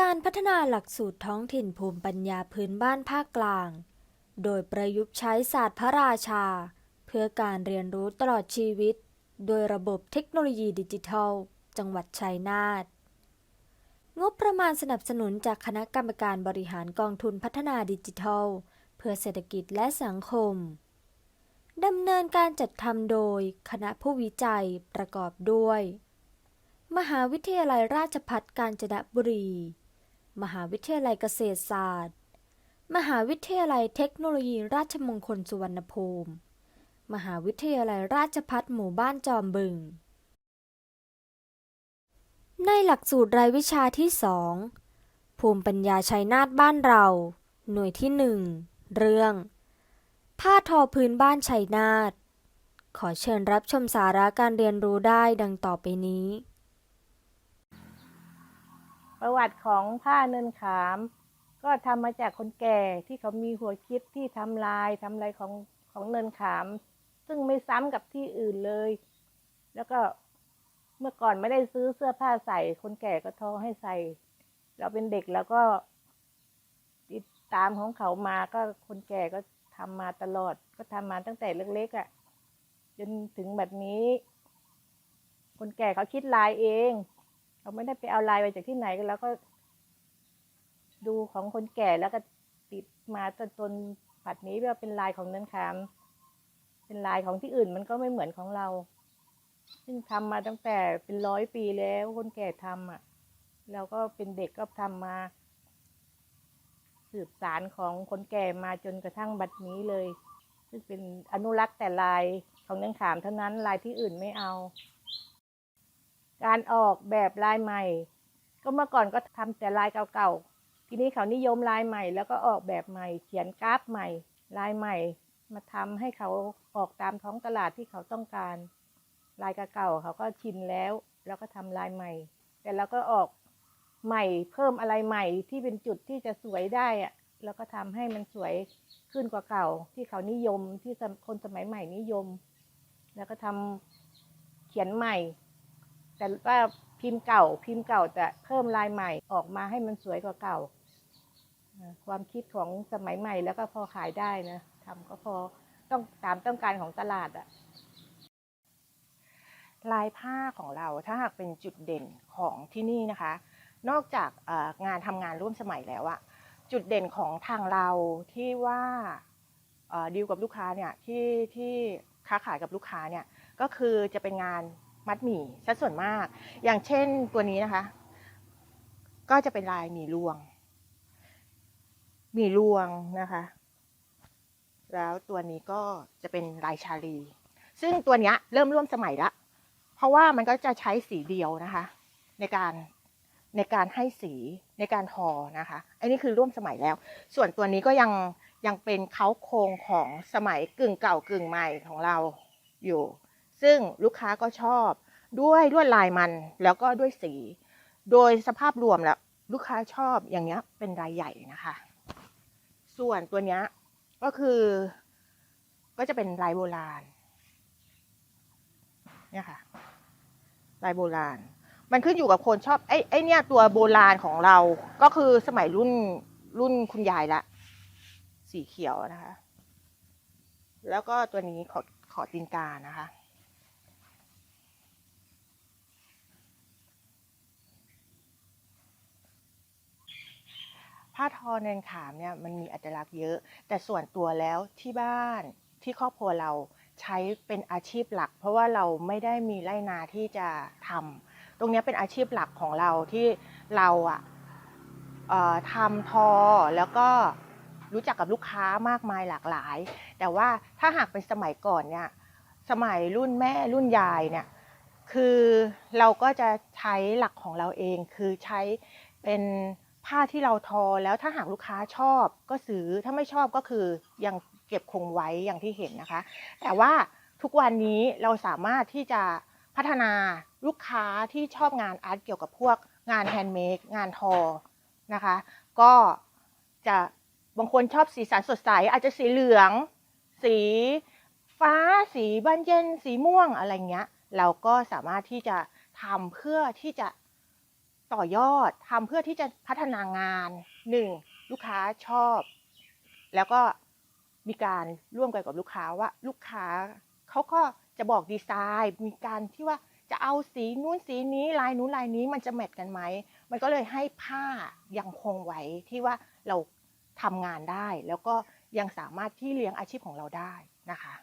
การพัฒนาหลักสูตรท้องถิ่นภูมิปัญญาพื้นบ้านภาคกลาง โดยประยุกต์ใช้ศาสตร์พระราชา เพื่อการเรียนรู้ตลอดชีวิต โดยระบบเทคโนโลยีดิจิทัล จังหวัดชัยนาท งบประมาณสนับสนุนจากคณะกรรมการบริหารกองทุนพัฒนาดิจิทัล เพื่อเศรษฐกิจและสังคม ดำเนินการจัดทำโดยคณะผู้วิจัยประกอบด้วย มหาวิทยาลัยราชภัฏกาญจนบุรี มหาวิทยาลัยเกษตรศาสตร์ มหาวิทยาลัยเทคโนโลยีราชมงคลสุวรรณภูมิ มหาวิทยาลัยราชภัฏหมู่บ้านจอมบึง ในหลักสูตรรายวิชาที่2ภูมิปัญญาชัยนาทบ้านเรา หน่วยที่1เรื่อง ผ้าทอพื้นบ้านชัยนาทขอเชิญรับชมสาระการเรียนรู้ได้ดังต่อไปนี้ ประวัติของผ้าเนินขาม ก็ทำมาจากคนแก่ที่เขามีหัวคิดที่ทำลายทำลายของของเนินขาม ซึ่งไม่ซ้ำกับที่อื่นเลย แล้วก็เมื่อก่อนไม่ได้ซื้อเสื้อผ้าใส่ คนแก่ก็ทอให้ใส่ เราเป็นเด็กแล้วก็ติดตามของเขามาก็คนแก่ก็ทำมาตลอด ก็ทำมาตั้งแต่เล็กๆอะ่ะจนถึงแบบนี้ คนแก่เขาคิดลายเอง เขาไม่ได้ไปเอาลายมาจากที่ไหนกันแล้วก็ ดูของคนแก่แล้วก็ติดมาจนจนปัดนี้ว่าเป็นลายของเนินขาม เป็นลายของที่อื่นมันก็ไม่เหมือนของเรา ซึ่งทำมาตั้งแต่เป็นร้อยปีแล้วคนแก่ทำอะเราก็เป็นเด็กก็ทำมา สืบสารของคนแก่มาจนกระทั่งบัดนี้เลย ซึ่งเป็นอนุรักษ์แต่ลายของเนินขามเท่านั้นลายที่อื่นไม่เอา การออกแบบลายใหม่ ก็เมื่อก่อนก็ทำแต่ลายเก่าๆ ทีนี้เขานิยมลายใหม่ แล้วก็ออกแบบใหม่ เขียนกราฟใหม่ ลายใหม่ มาทำให้เขาออกตามท้องตลาดที่เขาต้องการ ลายเก่าๆเขาก็ชินแล้ว แล้วก็ทำลายใหม่ แต่เราก็ออกใหม่เพิ่มอะไรใหม่ที่เป็นจุดที่จะสวยได้อะแล้วก็ทำให้มันสวยขึ้นกว่าเก่า ที่เขานิยมที่คนสมัยใหม่นิยม แล้วก็ทำเขียนใหม่ แต่ว่าพิมพ์เก่าพิมพ์เก่าแต่เพิ่มลายใหม่ออกมาให้มันสวยกว่าเก่า ความคิดของสมัยใหม่แล้วก็พอขายได้นะทำก็พอต้องตามต้องการของตลาดอะลายผ้าของเราถ้าหากเป็นจุดเด่นของที่นี่นะคะ นอกจากงานทำงานร่วมสมัยแล้วอะจุดเด่นของทางเราที่ว่าดีลกับลูกค้าเนี่ยที่ที่ค้าขายกับลูกค้าเนี่ยก็คือจะเป็นงาน มัดหมี่ซะส่วนมาก อย่างเช่นตัวนี้นะคะ ก็จะเป็นลายหมี่รวงหมี่รวงนะคะ แล้วตัวนี้ก็จะเป็นลายชาลี ซึ่งตัวนี้เริ่มร่วมสมัยละ เพราะว่ามันก็จะใช้สีเดียวนะคะ ในการในการให้สีในการทอนะคะ อันนี้คือร่วมสมัยแล้ว ส่วนตัวนี้ก็ยังยังเป็นเค้าโครงของสมัยกึ่งเก่ากึ่งใหม่ของเราอยู่ ซึ่งลูกค้าก็ชอบ ด้วยลวดลายมันแล้วก็ด้วยสี โดยสภาพรวมแล้วลูกค้าชอบอย่างเงี้ยเป็นรายใหญ่นะคะ ส่วนตัวเนี้ยก็คือก็จะเป็นลายโบราณเนี่ยค่ะลายโบราณ มันขึ้นอยู่กับคนชอบไอ้ไอ้เนี่ยตัวโบราณของเรา ก็คือสมัยรุ่นรุ่นคุณยายละ สีเขียวนะคะ แล้วก็ตัวนี้ขอขอตีนกานะคะ ผ้าทอเนินขามเนี่ยมันมีอัตลักษณ์เยอะ แต่ส่วนตัวแล้วที่บ้านที่ครอบครัวเราใช้เป็นอาชีพหลัก เพราะว่าเราไม่ได้มีไร่นาที่จะทำตรงนี้เป็นอาชีพหลักของเราที่เราอะทำทอแล้วก็รู้จักกับลูกค้ามากมายหลากหลาย แต่ว่าถ้าหากเป็นสมัยก่อนเนี่ยสมัยรุ่นแม่รุ่นยายเนี่ยคือเราก็จะใช้หลักของเราเองคือใช้เป็น ผ้าที่เราทอแล้วถ้าหากลูกค้าชอบก็ซื้อถ้าไม่ชอบก็คือยังเก็บคงไว้อย่างที่เห็นนะคะ แต่ว่าทุกวันนี้เราสามารถที่จะพัฒนาลูกค้าที่ชอบงานอาร์ตเกี่ยวกับพวกงานแฮนด์เมดงานทอนะคะ ก็จะบางคนชอบสีสันสดใส อาจจะสีเหลือง สีฟ้า สีบานเย็น สีม่วงอะไรเงี้ย เราก็สามารถที่จะทำเพื่อที่จะ ต่อยอดทำเพื่อที่จะพัฒนางานหนึ่งลูกค้าชอบ แล้วก็มีการร่วมกันกับลูกค้าว่าลูกค้าเขาก็จะบอกดีไซน์ มีการที่ว่าจะเอาสีนู้นสีนี้ลายนู้นลายนี้มันจะแมทกันไหม มันก็เลยให้ผ้ายังคงไว้ที่ว่าเราทำงานได้ แล้วก็ยังสามารถที่เลี้ยงอาชีพของเราได้นะคะ